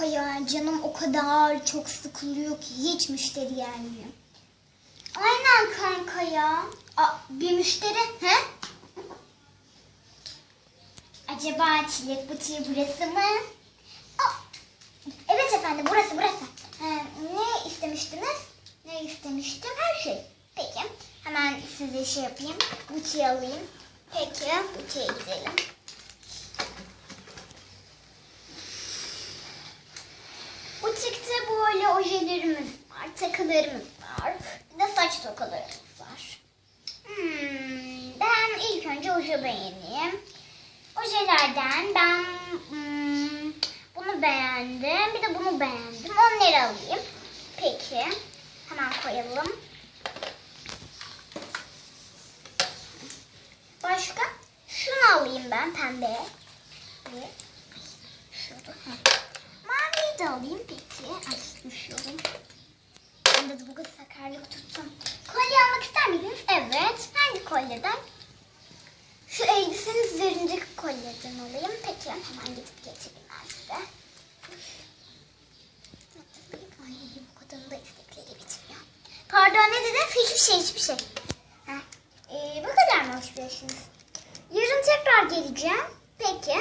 ya canım o kadar çok sıkılıyor ki hiç müşteri gelmiyor. Aynen kanka ya. Aa, bir müşteri he? Acaba çilek butiği burası mı? Aa, evet efendim burası burası. Ee, ne istemiştiniz? Ne istemiştim? Her şey. Peki hemen size şey yapayım. Butiği alayım. Peki butiğe gidelim. Butikte böyle ojelerimiz var, takılarımız var. Bir de saç tokalarımız var. Hmm, ben ilk önce oje beğeneyim. Ojelerden ben hmm, bunu beğendim. Bir de bunu beğendim. Onları alayım. Peki. Hemen koyalım. Başka? Şunu alayım ben pembe. Şurada. Maviyi de alayım peki. Ay düşüyorum. Ben de bu kız sakarlık tuttum. Kolye almak ister miydiniz? Evet. Hangi kolyeden? Şu elbisenin üzerindeki kolyeden alayım. Peki hemen gidip getireyim ben size. Ay bu kadının da istekleri bitmiyor. Pardon ne dedin? Hiçbir şey hiçbir şey. Ha. Ee, bu kadar mı alışverişiniz? Yarın tekrar geleceğim. Peki.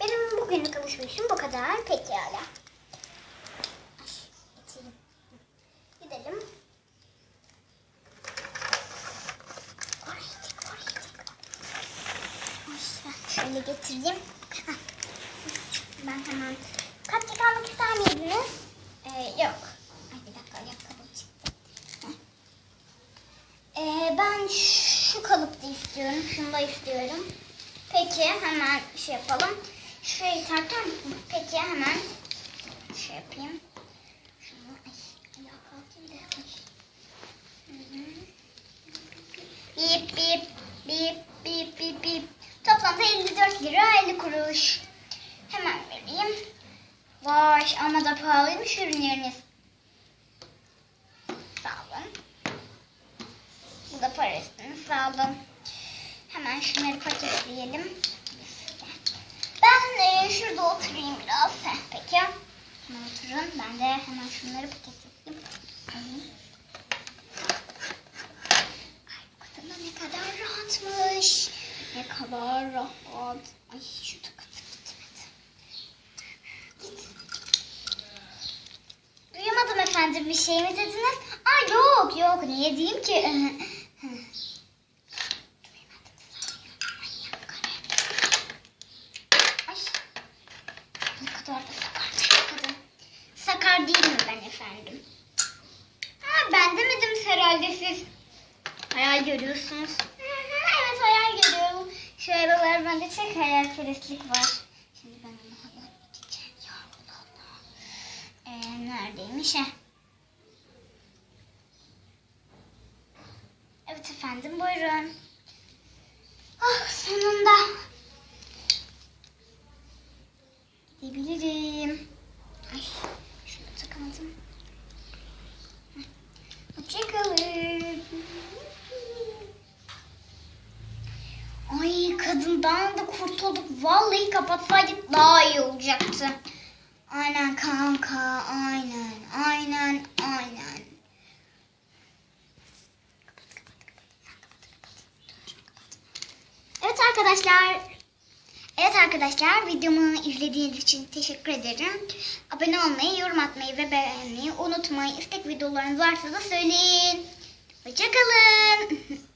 Benim bugünlük alışverişim bu kadar. Peki hala. Ay, getireyim. Gidelim. Oraya git, oraya git. Ay, ben şöyle getireyim. Ben hemen kaç almak ister miydiniz? Ee, yok. Ay bir dakika ayakkabım çıktı. Ee, ben şu kalıpta istiyorum. Şunu da istiyorum. Peki hemen şey yapalım. Şurayı tartar? Peki hemen şey yapayım. Vay ama da pahalıymış ürünleriniz. Sağ olun. Bu da parasını sağ olun. Hemen şunları paketleyelim. Ben e, şurada oturayım biraz. Heh, peki. Hemen oturun. Ben de hemen şunları paketleyeyim. Ay bu da ne kadar rahatmış. Ne kadar rahat. Ay şu takı Efendim bir şey mi dediniz? Aa yok yok niye diyeyim ki? Ay. Ne kadar da sakarmış bu kadın. Sakar değilim ben efendim. Ha, ben demedim herhalde siz. Hayal görüyorsunuz. Evet hayal görüyorum. Şu aralar bende çok hayalperestlik var. Şimdi ben onu hayal edeceğim. Ya. Ee, neredeymiş ha? Evet efendim buyurun. Ah sonunda. Gidebilirim. Ay şunu takamadım. Hoşçakalın. Ay kadından da kurtulduk. Vallahi kapatsaydık daha iyi olacaktı. Aynen kanka. Aynen. Aynen. Evet arkadaşlar. Evet arkadaşlar videomu izlediğiniz için teşekkür ederim. Abone olmayı, yorum atmayı ve beğenmeyi unutmayın. İstek videolarınız varsa da söyleyin. Hoşçakalın.